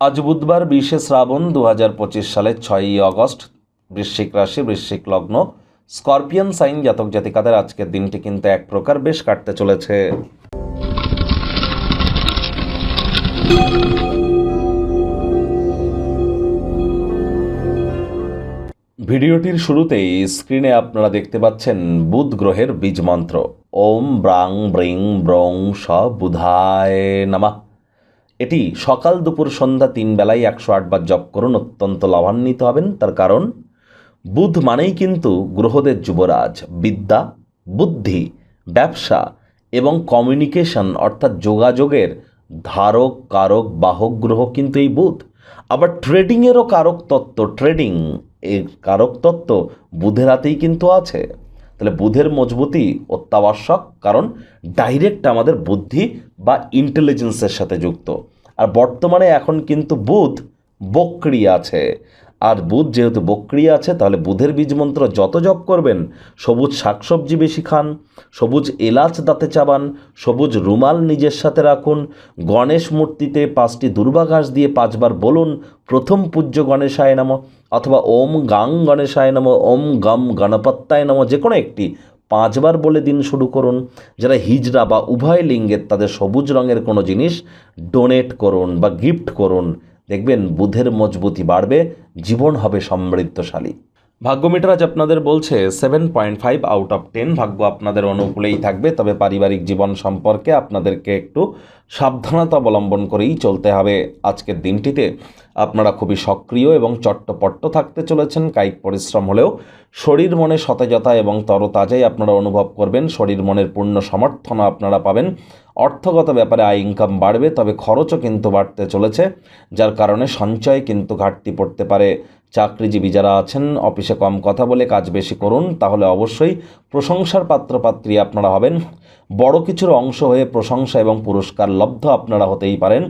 আজ বুধবার বিশে শ্রাবণ দু হাজার পঁচিশ সালের ছয়ই আগস্ট বৃশ্চিক রাশি, বৃশ্চিক লগ্ন, স্করপিয়ান সাইন জাতক জাতিকাদের আজকের দিনটি কিন্তু এক প্রকার বেশ কাটতে চলেছে। ভিডিওটির শুরুতেই স্ক্রিনে আপনারা দেখতে পাচ্ছেন বুধ গ্রহের বীজ মন্ত্র। ওম ব্রাং ব্রিং ব্রং স বুধায় নামা। এটি সকাল দুপুর সন্ধ্যা তিন বেলায় একশো আটবার জপ করুন, অত্যন্ত লাভান্বিত হবেন। তার কারণ, বুধ মানেই কিন্তু গ্রহদের যুবরাজ, বিদ্যা, বুদ্ধি, ব্যবসা এবং কমিউনিকেশন অর্থাৎ যোগাযোগের ধারক, কারক, বাহক গ্রহ কিন্তু এই বুধ। আবার ট্রেডিংয়েরও কারক তত্ত্ব ট্রেডিং এর কারক তত্ত্ব বুধের হাতেই কিন্তু আছে। তাহলে বুধের মজবুতি অত্যাবশ্যক, কারণ ডাইরেক্ট আমাদের বুদ্ধি বা ইন্টেলিজেন্সের সাথে যুক্ত। আর বর্তমানে এখন কিন্তু বুধ বক্রি আছে। আর বুধ যেহেতু বক্রি আছে, তাহলে বুধের বীজ মন্ত্র যত জপ করবেন, সবুজ শাকসবজি বেশি খান, সবুজ এলাচ দাঁতে চাবান, সবুজ রুমাল নিজের সাথে রাখুন, গণেশ মূর্তিতে পাঁচটি দুর্বা ঘাস দিয়ে পাঁচবার বলুন, প্রথম পূজ্য গণেশায় নম। অথবা ওম গাং গণেশায় নম, ওম গম গণপত্তায় নম, যে কোনো একটি পাঁচবার বলে দিন শুরু করুন। যারা হিজড়া বা উভয় লিঙ্গের তাদের সবুজ রঙের কোনো জিনিস ডোনেট করুন বা গিফট করুন। দেখবেন বুধের মজবুতি বাড়বে, জীবন হবে সমৃদ্ধশালী। ভাগ্যমিটার আজ আপনাদের বলছে seven point five out of ten ভাগ্য আপনাদের অনুকূলেই থাকবে, তবে পারিবারিক জীবন সম্পর্কে আপনাদেরকে একটু সাবধানতা অবলম্বন করেই চলতে হবে। আজকের দিনটিতে আপনারা খুবই সক্রিয় এবং চট্টপট্ট থাকতে চলেছেন। কায়িক পরিশ্রম হলেও শরীর মনে সতেজতা এবং তরতাজাই আপনারা অনুভব করবেন। শরীর মনের পূর্ণ সমর্থন আপনারা পাবেন। অর্থগত ব্যাপারে আয় ইনকাম বাড়বে, তবে খরচও কিন্তু বাড়তে চলেছে, যার কারণে সঞ্চয় কিন্তু ঘাটতি পড়তে পারে। চাকরিজীবী যারা আছেন, অফিসে কম কথা বলে কাজ বেশি করুন, তাহলে অবশ্যই প্রশংসার পাত্রপাত্রী আপনারা হবেন। বড় কিছুর অংশ হয়ে প্রশংসা এবং পুরস্কার লব্ধ আপনারা হতেই পারেন।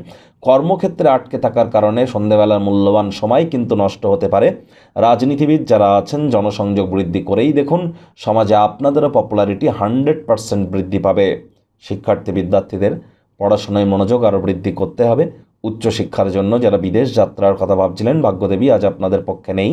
কর্মক্ষেত্রে আটকে থাকার কারণে সন্ধেবেলার মূল্যবান সময় কিন্তু নষ্ট হতে পারে। রাজনীতিবিদ যারা আছেন, জনসংযোগ বৃদ্ধি করেই দেখুন, সমাজে আপনাদেরও পপুলারিটি হান্ড্রেড পারসেন্ট বৃদ্ধি পাবে। শিক্ষার্থী বিদ্যার্থীদের পড়াশোনায় মনোযোগ আরও বৃদ্ধি করতে হবে। উচ্চশিক্ষার জন্য যারা বিদেশ যাত্রার কথা ভাবছিলেন, ভাগ্যদেবী আজ আপনাদের পক্ষে নেই।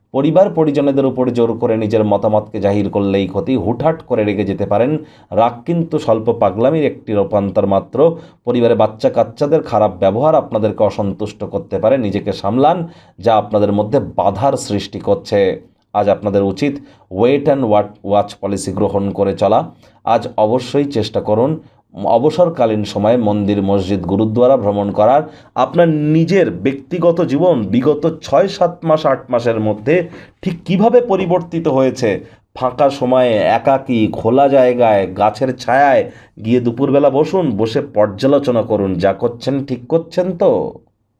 পরিবার পরিজনেদের উপর জোর করে নিজের মতামতকে জাহির করলেই ক্ষতি। হুটহাট করে রেগে যেতে পারেন। রাগ কিন্তু স্বল্প পাগলামির একটি রূপান্তর মাত্র। পরিবারে বাচ্চা কাচ্চাদের খারাপ ব্যবহার আপনাদেরকে অসন্তুষ্ট করতে পারে। নিজেকে সামলান, যা আপনাদের মধ্যে বাধার সৃষ্টি করছে। আজ আপনাদের উচিত wait and what watch policy গ্রহণ করে চলা। আজ অবশ্যই চেষ্টা করুন। অবসরকালীন সময়ে মন্দির, মসজিদ, গুরুদ্বারা ভ্রমণ করার আপনার নিজের ব্যক্তিগত জীবন বিগত ছয়, সাত মাস, আট মাসের মধ্যে ঠিক কীভাবে পরিবর্তিত হয়েছে? ফাঁকা সময়ে, একাকী, খোলা জায়গায়, গাছের ছায়ায় গিয়ে দুপুরবেলা বসুন, বসে পর্যালোচনা করুন, যা করছেন, ঠিক করছেন তো?